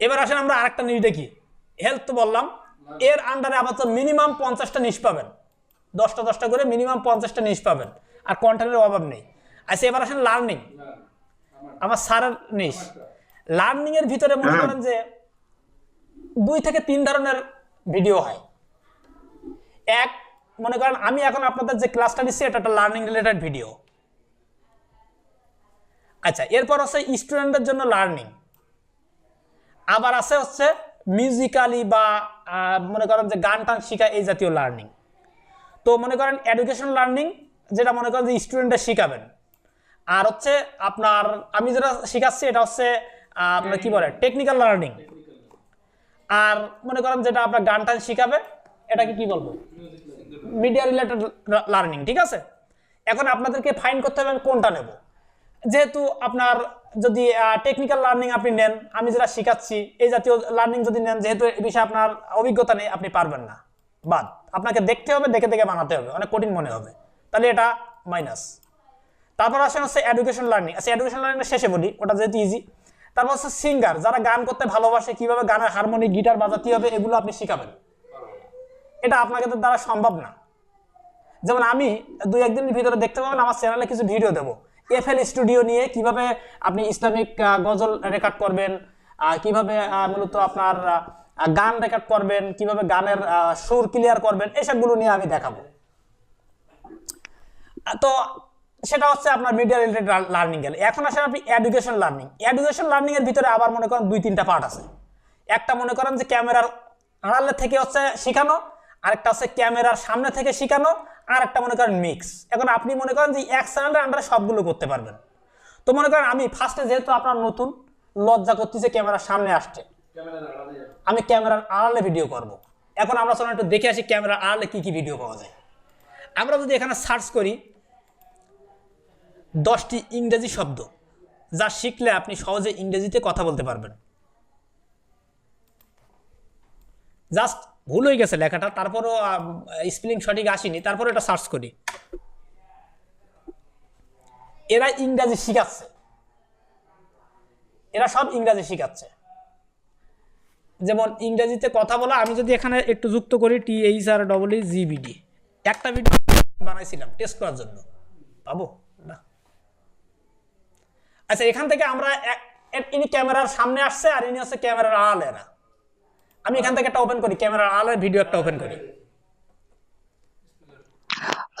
এবার আসেন আমরা আরেকটা নিউজ দেখি। হেলথ তো বললাম এর আন্ডারে আপাতত মিনিমাম পঞ্চাশটা নিশ পাবেন। দশটা দশটা করে মিনিমাম পঞ্চাশটা নিশ পাবেন। আর কন্টেন্টের অভাব নেই। আচ্ছা এবার আসেন লার্নিং আমার স্যারের নিশ লার্নিং এর ভিতরে মনে হ্যাঁ। করেন যে দুই থেকে তিন ধরনের ভিডিও হয়। এক মনে করেন আমি এখন আপনাদের যে ক্লাসটা নিচ্ছি এটা একটা লার্নিং রিলেটেড ভিডিও আচ্ছা এরপর হচ্ছে স্টুডেন্টদের জন্য লার্নিং আবার আছে হচ্ছে মিউজিক্যালি বা মনে করেন যে গান টান শেখা এই জাতীয় লার্নিং তো মনে করেন এডুকেশন লার্নিং যেটা মনে করেন যে স্টুডেন্টরা শিখাবেন। আর হচ্ছে আপনার, আমি যেটা শেখাচ্ছি এটা হচ্ছে আপনার কি বলে টেকনিক্যাল লার্নিং আর মনে করেন যেটা আপনার গান টান শিখাবে, এটাকে কি বলব? মিডিয়া রিলেটেড লার্নিং ঠিক আছে? এখন আপনাদেরকে ফাইন করতে হবে আমি কোনটা নেব। যেহেতু আপনার যদি টেকনিক্যাল লার্নিং আপনি নেন, আমি যেটা শেখাচ্ছি, এই জাতীয় লার্নিং যদি নেন, যেহেতু এই বিষয়ে আপনার অভিজ্ঞতা নেই, আপনি পারবেন না। বাদ। আপনাকে দেখতে হবে, দেখে দেখে বানাতে হবে, অনেক কঠিন মনে হবে। তাহলে এটা মাইনাস তারপর আসেন হচ্ছে এডুকেশন লার্নিং আচ্ছা এডুকেশন লার্নিংটা শেষে বলি, ওটা যেহেতু ইজি তারপর হচ্ছে সিঙ্গার যারা গান করতে ভালোবাসে, কীভাবে গানের হারমোনি গিটার বাজাতে হবে, এগুলো আপনি শিখাবেন। এটা আপনাকে দ্বারা সম্ভব না। যেমন আমি দুই একদিনের ভিতরে দেখতে পাবেন, আমার চ্যানেলে কিছু ভিডিও দেবো। এফএল স্টুডিও নিয়ে কীভাবে আপনি ইসলামিক গজল রেকর্ড করবেন কীভাবে মূলত আপনার গান রেকর্ড করবেন, কীভাবে গানের সুর ক্লিয়ার করবেন, এসবগুলো নিয়ে আমি দেখাবো। তো সেটা হচ্ছে আপনার মিডিয়া রিলেটেড লার্নিং গেল এখন আসেন আপনি এডুকেশন লার্নিং এডুকেশন লার্নিং এর ভিতরে আবার মনে করেন দুই তিনটা পার্ট আছে। একটা মনে করেন যে ক্যামেরার আড়ালে থেকে হচ্ছে শেখানো আরেকটা আছে ক্যামেরার সামনে থেকে শেখানো আর একটা মনে করেন মিক্স এখন আপনি মনে করেন যে এক চ্যানেলের আন্ডারে সবগুলো করতে পারবেন। তো মনে করেন আমি ফার্স্টে যেহেতু আপনার নতুন লজ্জা করতেছে ক্যামেরার সামনে আসছে। আমি ক্যামেরার আড়ালে ভিডিও করব। এখন আমরা চলুন একটু দেখে আসি ক্যামেরার আড়ালে কী কী ভিডিও পাওয়া যায়। আমরা যদি এখানে সার্চ করি দশটি ইংরেজি শব্দ যা শিখলে আপনি সহজে ইংরেজিতে কথা বলতে পারবেন। জাস্ট ভুল হয়ে গেছে লেখাটা, তারপরও স্পেলিং সঠিক আসেনি তারপরে এটা সার্চ করি। এরা ইংরাজি শিখাচ্ছে। এরা সব ইংরাজি শিখাচ্ছে। যেমন ইংরাজিতে কথা বলা, আমি যদি এখানে একটু যুক্ত করি T H R double E জিবিডি একটা ভিডিও বানাইছিলাম টেস্ট করার জন্য। পাবো? না। আচ্ছা এখান থেকে আমরা ইনি ক্যামেরার সামনে আসছে, আর ইনি হচ্ছে ক্যামেরার আড়ালে এরা। আমি এখান থেকে একটা ওপেন করি ক্যামেরার আড়ালে ভিডিও একটা ওপেন করি।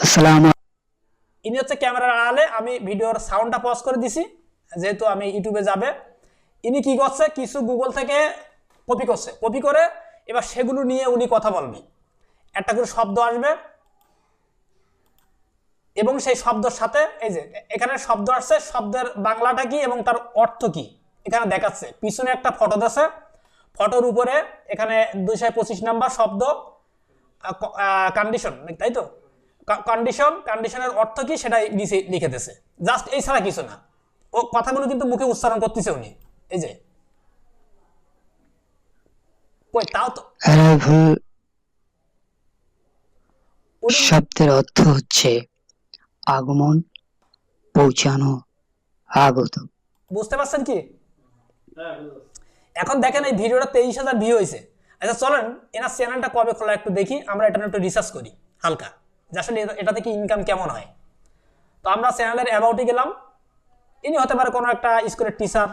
আসসালামু ইনি হচ্ছে ক্যামেরার আড়ালে আমি ভিডিওর সাউন্ডটা পজ করে দিছি যেহেতু আমি ইউটিউবে যাবে। ইনি কি করছে কিছু গুগল থেকে কপি করছে। কপি করে এবার সেগুলো নিয়ে উনি কথা বলবে। একটা করে শব্দ আসবে। এবং সেই শব্দের সাথে এই যে এখানে শব্দ আসছে শব্দের বাংলাটা কি এবং তার অর্থ কি? এখানে দেখাচ্ছে। পিছনে একটা ফটো দিয়েছে। ফটোর উপরে এখানে দুইশো পঁচিশ নাম্বার শব্দ কন্ডিশন তাই তো? কন্ডিশন কন্ডিশনের অর্থ কি সেটাই নিচে লিখে দিয়েছে। জাস্ট এই ছাড়া কিছু না। ও কথাগুলো কিন্তু মুখে উচ্চারণ করতেছে উনি। এই যে। কই তাও তো অ্যারাইভাল শব্দের অর্থ হচ্ছে আগমন পৌঁছানো আগত। বুঝতে পারছেন কি? এখন দেখেন এই ভিডিওটা তেইশ হাজার ভিউ হয়েছে। আচ্ছা চলেন, এনার চ্যানেলটা কবে খোলা একটু দেখি, আমরা এটা একটু রিসার্চ করি, হালকা। যে আসলে এটা- থেকে ইনকাম কেমন হয়। তো আমরা চ্যানেলের অ্যাবাউটে গেলাম। ইনি হতে পারে কোনো একটা স্কুলের টিচার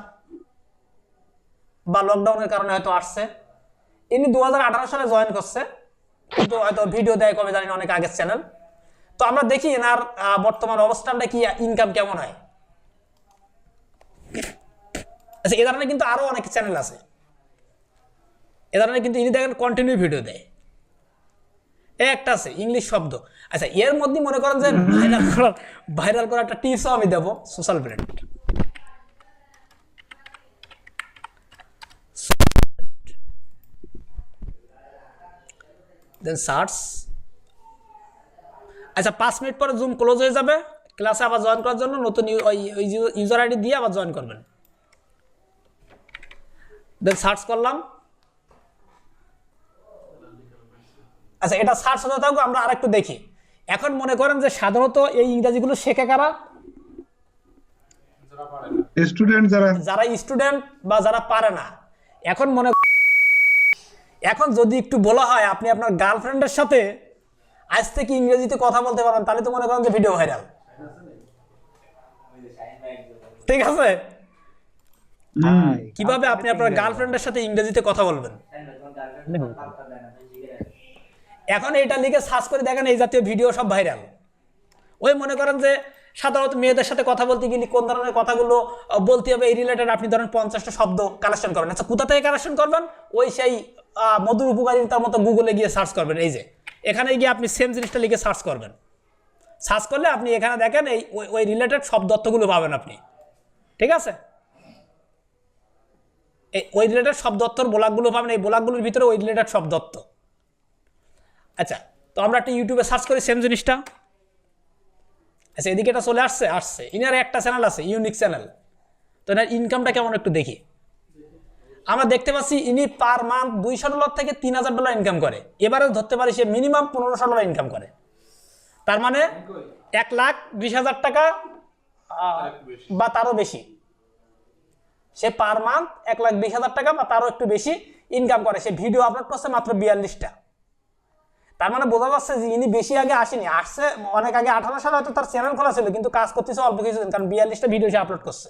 বা লকডাউনের কারণে হয়তো আসছে। ইনি দু হাজার আঠারো সালে জয়েন করছে, কিন্তু হয়তো ভিডিও দেয় কবে জানি অনেক আগের চ্যানেল তো আমরা দেখি এনার বর্তমান অবস্থানটা কি ইনকাম কেমন হয়। আচ্ছা এ ধরনের কিন্তু আরও অনেক চ্যানেল আছে। এ ধরনের কিন্তু ইনি দেখেন কন্টিনিউ ভিডিও দেয়। এ একটা আছে ইংলিশ শব্দ। আচ্ছা এর মধ্যে মনে করেন যে ভাইরাল করার ভাইরাল করার একটা টিপসও আমি দেবো সোশ্যাল ব্র্যান্ড দেন সার্চ আচ্ছা পাঁচ মিনিট পরে জুম ক্লোজ হয়ে যাবে। ক্লাসে আবার জয়েন করার জন্য নতুন ওই ইউজার আইডি দিয়ে আবার জয়েন করবেন। দেন সার্চ করলাম। আচ্ছা এটা সার্চ হতে থাকুক আমরা আরেকটু দেখি। এখন মনে করেন যে সাধারণত এই ইংরাজিগুলো শেখে কারা? স্টুডেন্ট যারা। যারা স্টুডেন্ট বা যারা পারে না। এখন মনে এখন যদি একটু বলা হয় আপনি আপনার গার্লফ্রেন্ডের সাথে আজ থেকে ইংরেজিতে কথা বলতে পারেন তাহলে তো মনে করেন যে ভিডিও ভাইরাল ঠিক আছে? কীভাবে আপনি আপনার গার্লফ্রেন্ডের সাথে ইংরেজিতে কথা বলবেন? এখন এটা লিখে সার্চ করে দেখেন এই জাতীয় ভিডিও সব ভাইরাল ওই মনে করেন যে সাধারণত মেয়েদের সাথে কথা বলতে গেলে কোন ধরনের কথাগুলো বলতে হবে এই রিলেটেড আপনি ধরেন পঞ্চাশটা শব্দ কালেকশন করবেন। আচ্ছা কোথা থেকে কালেকশন করবেন? ওই সেই মধুর উপকারিতার মতো গুগলে গিয়ে সার্চ করবেন এই যে। এখানে গিয়ে আপনি সেম জিনিসটা লিখে সার্চ করবেন। সার্চ করলে আপনি এখানে দেখেন এই ওই- রিলেটেড সব তথ্যগুলো পাবেন আপনি। ঠিক আছে? ওই রিলেটেড সব দত্তর ব্লগগুলো পাবেন, এই ব্লগগুলোর ভিতরে ওই রিলেটেড সব দত্ত। আচ্ছা তো আমরা একটা ইউটিউবে সার্চ করি সেম জিনিসটা। আচ্ছা এদিকে এটা চলে আসছে আসছে। ইনার একটা চ্যানেল আছে ইউনিক চ্যানেল তো এনার ইনকামটা কেমন একটু দেখি। আমরা দেখতে পাচ্ছি ইনি পার মান্থ দুইশো ডলার থেকে তিন হাজার ডলার ইনকাম করে। এবারে ধরতে পারি সে মিনিমাম পনেরোশো ডলার ইনকাম করে। তার মানে এক লাখ বিশ হাজার টাকা বা তারও বেশি। সে পার মান্থ এক লাখ বিশ হাজার টাকা বা তারও একটু বেশি ইনকাম করে। সে ভিডিও আপলোড করছে মাত্র বিয়াল্লিশটা। তার মানে বোঝা যাচ্ছে যে ইনি বেশি আগে আসেনি। আসছে অনেক আগে আঠারো সালে হয়তো তার চ্যানেল খোলা ছিল, কিন্তু কাজ করতেছে অল্প কিছুদিন কারণ বিয়াল্লিশটা ভিডিও সে আপলোড করছে।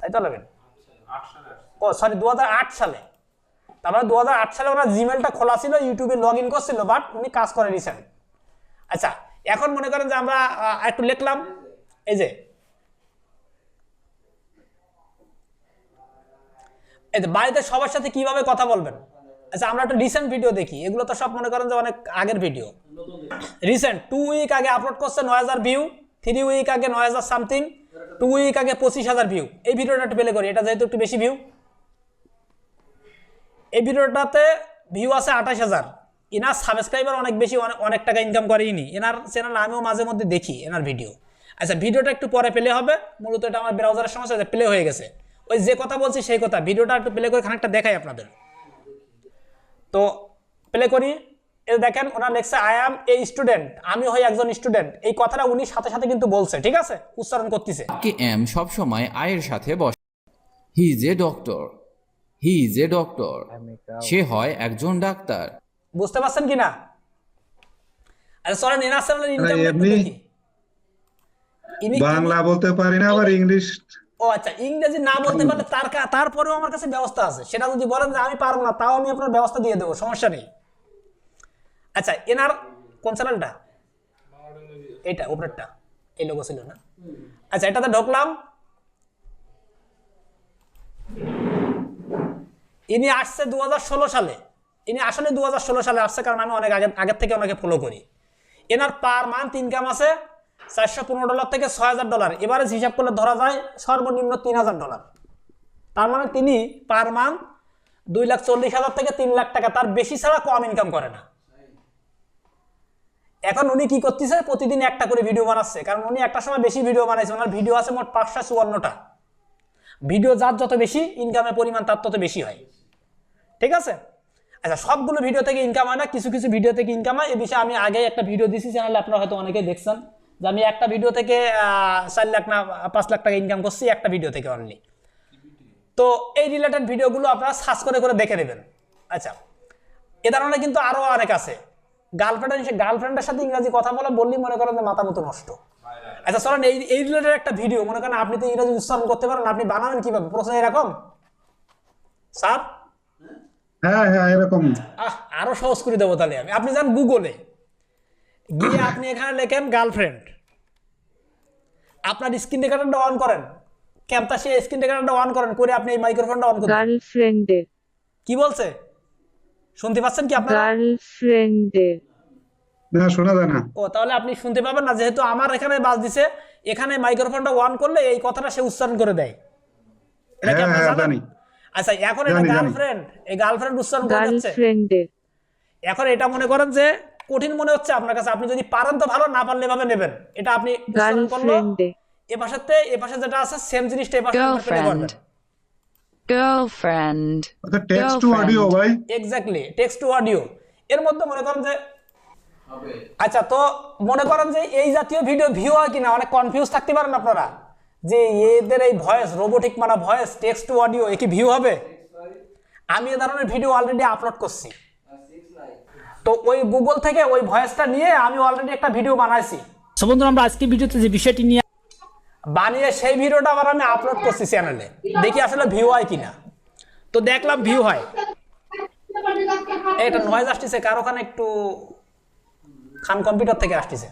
তাই তো লাগেন ও সরি দু হাজার আট সালে। তারপরে দু হাজার আট সালে ওনার জিমেলটা খোলা ছিল ইউটিউবে লগ ইন করছিল বাট উনি কাজ করে রিসেন্ট আচ্ছা এখন মনে করেন যে আমরা একটু লিখলাম, এই যে এই যে বাড়িতে সবার সাথে কীভাবে কথা বলবেন? আচ্ছা আমরা একটা রিসেন্ট ভিডিও দেখি। এগুলো তো সব মনে করেন যে অনেক আগের ভিডিও রিসেন্ট টু উইক আগে আপলোড করছে নয় হাজার ভিউ থ্রি উইক আগে নয় হাজার সামথিং টু উইক আগে পঁচিশ হাজার ভিউ এই ভিডিওটা একটু প্লে করি, এটা যেহেতু একটু বেশি ভিউ এই ভিডিওটাতে ভিউ আছে আঠাশ হাজার। এনার সাবস্ক্রাইবার অনেক বেশি অনেক অনেক টাকা ইনকাম করে ইনি। এনার চ্যানেল আমিও মাঝে মধ্যে দেখি, এনার ভিডিও আচ্ছা ভিডিওটা একটু পরে প্লে হবে। মূলত এটা আমার ব্রাউজারের সমস্যা প্লে হয়ে গেছে। ওই যে কথা বলছি সেই কথা। ভিডিওটা একটু প্লে করে খানিকটা দেখাই আপনাদের। তো প্লে করি। এই দেখেন ওনার লেখছে আই অ্যাম এ স্টুডেন্ট আমি হই একজন স্টুডেন্ট এই কথাটা উনি সাথে সাথে কিন্তু বলছে ঠিক আছে? উচ্চারণ করতেছে। কে এম সবসময় আয়ের সাথে বসে he is a doctor he is a doctor সে হয় একজন ডাক্তার। বুঝতে পারছেন কি না? আরে সরেন চ্যানেলের ইনকাম ইনি বাংলা বলতে পারি না আবার ইংলিশ ও আচ্ছা ইংরেজি না বলতে পারলে তার তারপরেও আমার কাছে ব্যবস্থা আছে। সেটা যদি বলেন যে আমি পারব না, তাও আমি আপনার ব্যবস্থা দিয়ে দেবো, সমস্যা নেই। আচ্ছা এনার কোন চ্যানেলটা? এইটা উপরেরটা। এই লোগো ছিল না? আচ্ছা এটাতে ঢুকলাম। ইনি আসছে দু হাজার ষোলো সালে। ইনি আসলে দু হাজার ষোলো সালে আসছে কারণ আমি অনেক আগে আগের থেকে ওনাকে ফলো করি। এনার পার মান্থ ইনকাম আছে চারশো পনেরো ডলার থেকে ছয় হাজার ডলার। এবারে হিসাব করলে ধরা যায় সর্বনিম্ন তিন হাজার ডলার। তার মানে তিনি পার মান্থ দুই লাখ চল্লিশ হাজার থেকে তিন লাখ টাকা। তার বেশি ছাড়া কম ইনকাম করে না। এখন উনি কি করতেছে? প্রতিদিন একটা করে ভিডিও বানাচ্ছে। কারণ উনি একটা সময় বেশি ভিডিও বানাইছে। ওনার ভিডিও আছে মোট পাঁচশো চুয়ান্নটা। ভিডিও যার যত বেশি, ইনকামের পরিমাণ তার তত বেশি হয়। ঠিক আছে? আচ্ছা সবগুলো ভিডিও থেকে ইনকাম হয় না। কিছু কিছু ভিডিও থেকে ইনকাম হয়। এই বিষয়ে আমি আগে একটা ভিডিও দিছি চ্যানেলে আপনারা হয়তো অনেকেই দেখছেন। যে আমি একটা ভিডিও থেকে চার লাখ না পাঁচ লাখ টাকা ইনকাম করছি একটা ভিডিও থেকে অনলি তো এই রিলেটেড ভিডিওগুলো আপনারা সার্চ করে করে দেখে নেবেন। আচ্ছা এ ধরনের কিন্তু আরও অনেক আছে। গার্লফ্রেন্ডের গার্লফ্রেন্ডের সাথে ইংরাজি কথা বলে বললেই মনে করেন যে মাথা মতো নষ্ট। আচ্ছা চলেন এই এই রিলেটেড একটা ভিডিও মনে করেন আপনি তো ইংরাজি উচ্চারণ করতে পারেন আপনি বানাবেন কীভাবে? প্রশ্ন এরকম? স্যার? হ্যাঁ হ্যাঁ এরকম। আহ আরও সহজ করে দেবো তাহলে আমি। আপনি যান গুগলে গিয়ে আপনি এখানে লেখেন গার্লফ্রেন্ড আপনার স্ক্রিন রেকর্ডারটা অন করেন। ক্যাম্পটা সে স্ক্রিন রেকর্ডারটা অন করেন করে আপনি এই মাইক্রোফোনটা অন করেন। গার্লফ্রেন্ডের কি বলছে? শুনতে পাচ্ছেন কি আপনারা? গার্লফ্রেন্ডের না শোনা যায় না। ও তাহলে আপনি শুনতে পাবেন না যেহেতু আমার এখানে বাজ দিছে এখানে মাইক্রোফোনটা অন করলে এই কথাটা সে উচ্চারণ করে দেয়। এটা কি হ্যাঁ হ্যাঁ জানেন? আচ্ছা এখন এটা। গার্লফ্রেন্ড এই গার্লফ্রেন্ড উচ্চারণ করে হচ্ছে গার্লফ্রেন্ডের এখন এটা মনে করেন যে কঠিন মনে হচ্ছে আপনার কাছে। আপনি যদি পারেন তো ভালো না পারলে এভাবে নেবেন। এটা আপনি এ পাশেতে এ পাশে যেটা আছে সেম জিনিসটা এ পাশে প্লে করবেন গার্লফ্রেন্ড আচ্ছা টেক্সট টু অডিও ভাই। এক্স্যাক্টলি টেক্সট টু অডিও এর মধ্যে মনে করেন যে আচ্ছা তো মনে করেন যে এই জাতীয় ভিডিও ভিউ হয় কিনা? অনেক কনফিউজ থাকতে পারেন আপনারা। যে এদের এই ভয়েস রোবোটিক মানা ভয়েস টেক্সট টু অডিও এ কি ভিউ হবে? আমি এ ধরনের ভিডিও অলরেডি আপলোড করছি। তো ওই গুগল থেকে ওই ভয়েসটা নিয়ে আমি অলরেডি একটা ভিডিও বানাইছি। সো বন্ধুরা আমরা আজকে ভিডিওতে যে বিষয়টি নিয়ে বানিয়ে সেই ভিডিওটা আবার আমি আপলোড করছি চ্যানেলে দেখি আসলে ভিউ হয় কিনা। তো দেখলাম ভিউ হয়। এটা নয়েজ আসতেছে কার ওখানে একটু খান কম্পিউটার থেকে আসতেছে।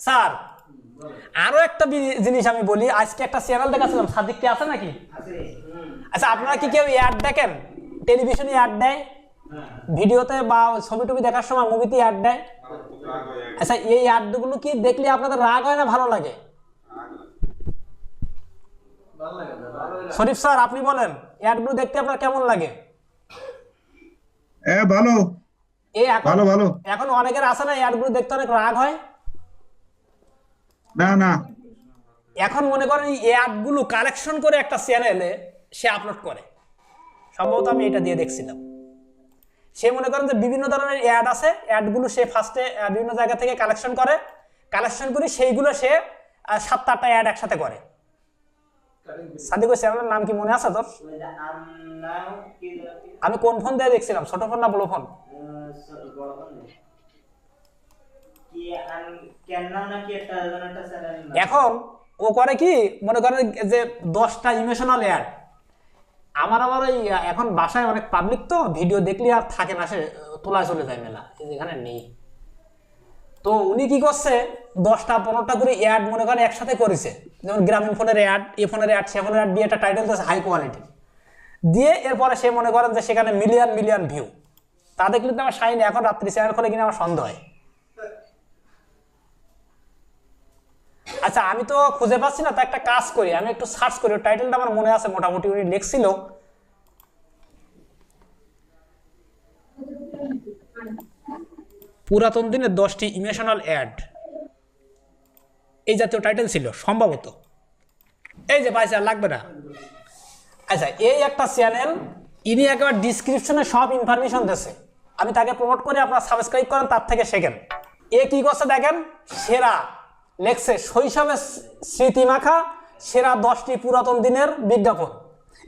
স্যার আরও একটা জিনিস আমি বলি আজকে একটা চ্যানেল দেখাচ্ছিলাম সাদিক কি আছে নাকি? আচ্ছা আপনারা কি কেউ অ্যাড দেখেন? টেলিভিশনে অ্যাড দেয়? ভিডিওতে বা ছবি টবি দেখার সময় মুভিতে অ্যাড দেয়। আচ্ছা এই অ্যাডগুলো কি দেখলে আপনাদের রাগ হয় না ভালো লাগে? শরীফ স্যার আপনি বলেন অ্যাডগুলো দেখতে আপনার কেমন লাগে? হ্যাঁ ভালো। এখন ভালো ভালো। এখন অনেকের আছে না অ্যাডগুলো দেখতে অনেক রাগ হয়? না না। এখন মনে করেন এই অ্যাডগুলো কালেকশন করে একটা চ্যানেলে সে আপলোড করে। সম্ভবত আমি এটা দিয়ে দেখছিলাম। সে মনে করেন যে বিভিন্ন ধরনের অ্যাড আছে অ্যাডগুলো সে ফার্স্টে বিভিন্ন জায়গা থেকে কালেকশন করে। কালেকশন করে সেইগুলো সে সাতটা আটটা অ্যাড একসাথে করে। সাদিক চ্যানেলের নাম কি মনে আছে তোর? আমি কোন ফোন দিয়ে দেখছিলাম? ছোট ফোন না বড় ফোন এখন ও করে কি? মনে করেন যে দশটা ইমোশনাল অ্যাড আমার আবার ওই, এখন বাসায় অনেক পাবলিক তো ভিডিও দেখলে আর থাকে না, সে, তোলা চলে যায় মেলা এখানে নেই। তো উনি কি করছে, দশটা পনেরোটা করে অ্যাড মনে করেন একসাথে করেছে। যেমন গ্রামীণ ফোনের অ্যাড এ ফোনের অ্যাড সে ফোনের অ্যাড দিয়ে একটা টাইটেল দিয়েছে হাই কোয়ালিটি দিয়ে এরপরে সে মনে করেন যে সেখানে মিলিয়ন মিলিয়ন ভিউ তা দেখলে তো আমার শাইনি এখন রাত্রি চ্যানেল খুলে কিনা আমার সন্দেহ হয়। আচ্ছা আমি তো খুঁজে পাচ্ছি না, তা একটা কাজ করি, আমি একটু সার্চ করি টাইটেলটা আমার মনে আছে, মোটামুটি উনি লিখছিল। পুরাতন দিনের দশটি ইমোশনাল অ্যাড এই জাতীয় টাইটেল ছিল, সম্ভবত। এই যে পাইছে আর লাগবে না। আচ্ছা এই একটা চ্যানেল ইনি একেবারে ডিসক্রিপশনে সব ইনফরমেশন দিয়েছে। আমি তাকে প্রমোট করে, আপনারা সাবস্ক্রাইব করেন, তার থেকে শেখেন। এ কি করছে দেখেন? সেরা। লেখছে শৈশবের স্মৃতি মাখা, সেরা দশটি পুরাতন দিনের বিজ্ঞাপন।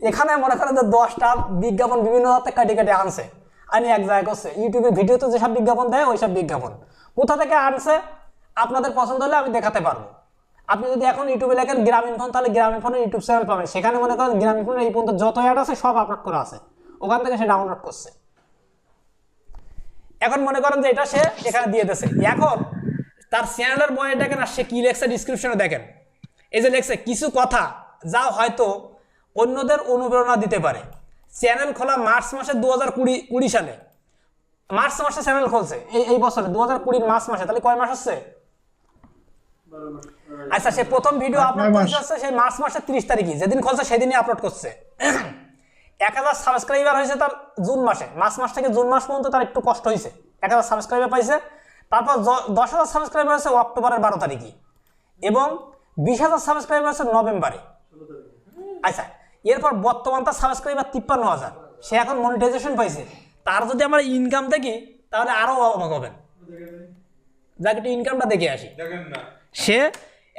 এখানে মনে করেন যে দশটা বিজ্ঞাপন বিভিন্ন হাতে কাটি কাটি আনছে। আনি এক জায়গায় করছে, ইউটিউবে ভিডিওতে যেসব বিজ্ঞাপন দেয়, ওইসব বিজ্ঞাপন। কোথা থেকে আনছে, আপনাদের পছন্দ হলে আমি দেখাতে পারব। আপনি যদি এখন ইউটিউবে লেখেন গ্রামীণ ফোন, তাহলে গ্রামীণ ফোনের ইউটিউব চ্যানেল পাবেন। সেখানে মনে করেন গ্রামীণ ফোনের এই পর্যন্ত যত অ্যাড আছে, সব আপলোড করা আছে। ওখান থেকে সে ডাউনলোড করছে। এখন মনে করেন যে এটা সে এখানে দিয়ে দিয়েছে। এখন তার চ্যানেলের বয়ে দেখেন আর সে কি লেখছে ডিসক্রিপশনে দেখেন। এই যে লেখছে কিছু কথা যা হয়তো অন্যদের অনুপ্রেরণা দিতে পারে। চ্যানেল খোলা মার্চ মাসে দু হাজার কুড়ি কুড়ি সালে। মার্চ মাসে চ্যানেল খুলছে এই এই বছরে দু হাজার কুড়ির মার্চ মাসে। তাহলে কয় মাস হচ্ছে আচ্ছা সে প্রথম ভিডিও আপলোড করছে হচ্ছে সেই মার্চ মাসের তিরিশ তারিখে যেদিন খুলছে সেদিনই আপলোড করছে। এক হাজার সাবস্ক্রাইবার হয়েছে তার জুন মাসে। মার্চ মাস থেকে জুন মাস পর্যন্ত তার একটু কষ্ট হয়েছে। এক হাজার সাবস্ক্রাইবার পাইছে। তারপর দশ হাজার সাবস্ক্রাইবার হয়েছে অক্টোবরের বারো তারিখে। এবং বিশ হাজার সাবস্ক্রাইবার আছে নভেম্বরে। আচ্ছা এরপর বর্তমান তার সাবস্ক্রাইবার তিপ্পান্ন হাজার। সে এখন মনিটাইজেশন পাইছে। তার যদি আমরা ইনকাম দেখি তাহলে আরও অবাক হবেন। যাকে একটু ইনকামটা দেখে আসি। সে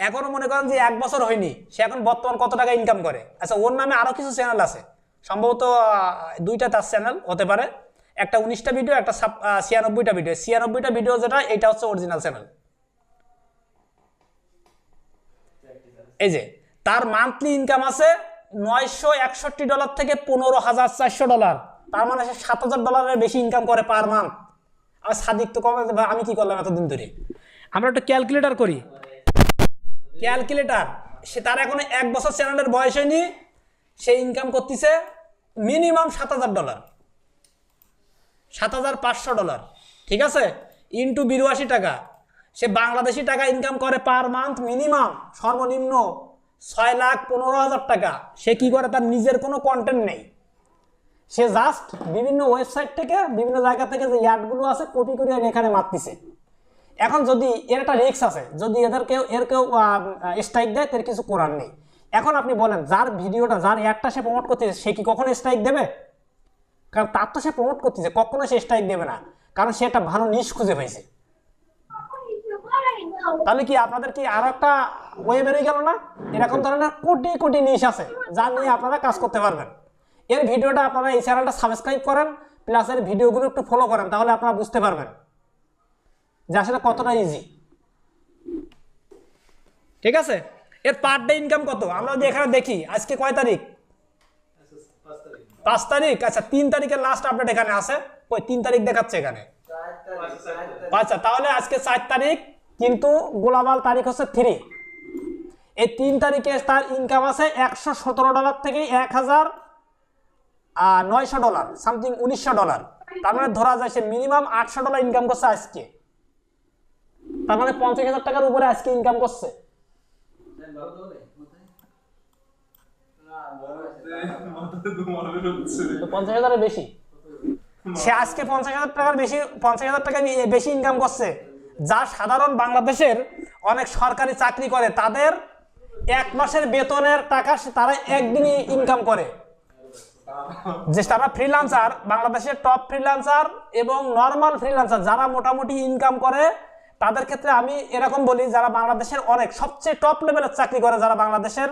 এখনও মনে করেন যে এক বছর হয়নি। সে এখন বর্তমান কত টাকা ইনকাম করে? আচ্ছা ওর নামে আরও কিছু চ্যানেল আছে। সম্ভবত দুইটা তার চ্যানেল হতে পারে। একটা উনিশটা ভিডিও একটা ছিয়ানব্বইটা ভিডিও ছিয়ানব্বইটা ভিডিও যেটা, এটা হচ্ছে অরিজিনাল চ্যানেল এই যে, তার মান্থলি ইনকাম আছে নয়শো একষট্টি ডলার থেকে পনেরো হাজার চারশো ডলার তার মানে সে সাত হাজার ডলারের বেশি ইনকাম করে পার মান্থ আর সাদিক তো কমে আমি কি করলাম এতদিন ধরে? আমরা একটু ক্যালকুলেটর করি। ক্যালকুলেটার সে তার এখন এক বছর চ্যানেলের বয়স হয়নি। সে ইনকাম করতেছে মিনিমাম সাত হাজার ডলার সাত হাজার পাঁচশো ডলার, ঠিক আছে? ইন্টু বিরাশি টাকা। সে বাংলাদেশি টাকা ইনকাম করে পার মান্থ মিনিমাম সর্বনিম্ন ছয় লাখ পনেরো হাজার টাকা। সে কি করে? তার নিজের কোনো কন্টেন্ট নেই। সে জাস্ট বিভিন্ন ওয়েবসাইট থেকে, বিভিন্ন জায়গা থেকে যে অ্যাডগুলো আছে কপি করে এখানে মারতেছে। এখন যদি এর একটা রিক্স আছে, যদি এদের কেউ, এর কেউ স্ট্রাইক দেয়, তার কিছু করার নেই। এখন আপনি বলেন, যার ভিডিওটা যার অ্যাডটা সে প্রমোট করতেছে, সে কি কখনো স্ট্রাইক দেবে? কারণ তার তো সে প্রমোট করতেছে, কখনো সে স্ট্রাইক দেবে না। কারণ সে একটা ভালো নিশ খুঁজে পাইছে। তাহলে কি আপনাদের কি আরও একটা ওয়ে বেরিয়ে গেল না? এরকম ধরনের কোটি কোটি নিশ আছে, যা নিয়ে আপনারা কাজ করতে পারবেন। এর ভিডিওটা আপনারা এই চ্যানেলটা সাবস্ক্রাইব করেন প্লাস এর ভিডিওগুলো একটু ফলো করেন, তাহলে আপনারা বুঝতে পারবেন যে আসলে কতটা ইজি ঠিক আছে? এর পার ডে ইনকাম কত? আমরা যদি এখানে দেখি, আজকে কয় তারিখ? পাঁচ তারিখ? আচ্ছা তিন তারিখের লাস্ট আপডেট এখানে আছে। ওই তিন তারিখ দেখাচ্ছে এখানে। আচ্ছা তাহলে আজকে চার তারিখ, কিন্তু গোলাবাল তারিখ হচ্ছে থ্রি এই তিন তারিখে তার ইনকাম আছে একশো সতেরো ডলার থেকে এক হাজার নয়শো ডলার সামথিং উনিশশো ডলার তার মানে ধরা যায় সে মিনিমাম আটশো ডলার ইনকাম করছে আজকে। তার মানে পঞ্চাশ হাজার টাকার উপরে আজকে ইনকাম করছে। পঞ্চাশ হাজারের বেশি? সে আজকে পঞ্চাশ হাজার টাকার বেশি, পঞ্চাশ হাজার বেশি ইনকাম করছে। যা সাধারণ বাংলাদেশের অনেক সরকারি চাকরি করে, তাদের এক মাসের বেতনের টাকা তারা ইনকাম করে। যে তারা বাংলাদেশের টপ এবং নর্মাল যারা মোটামুটি ইনকাম করে, তাদের ক্ষেত্রে আমি এরকম বলি, যারা বাংলাদেশের অনেক, সবচেয়ে টপ লেভেলের চাকরি করে, যারা বাংলাদেশের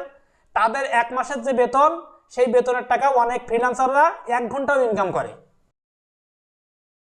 তাদের এক মাসের যে বেতন সেই বেতনের টাকা অনেক ফ্রিলান্সাররা এক ঘন্টাও ইনকাম করে।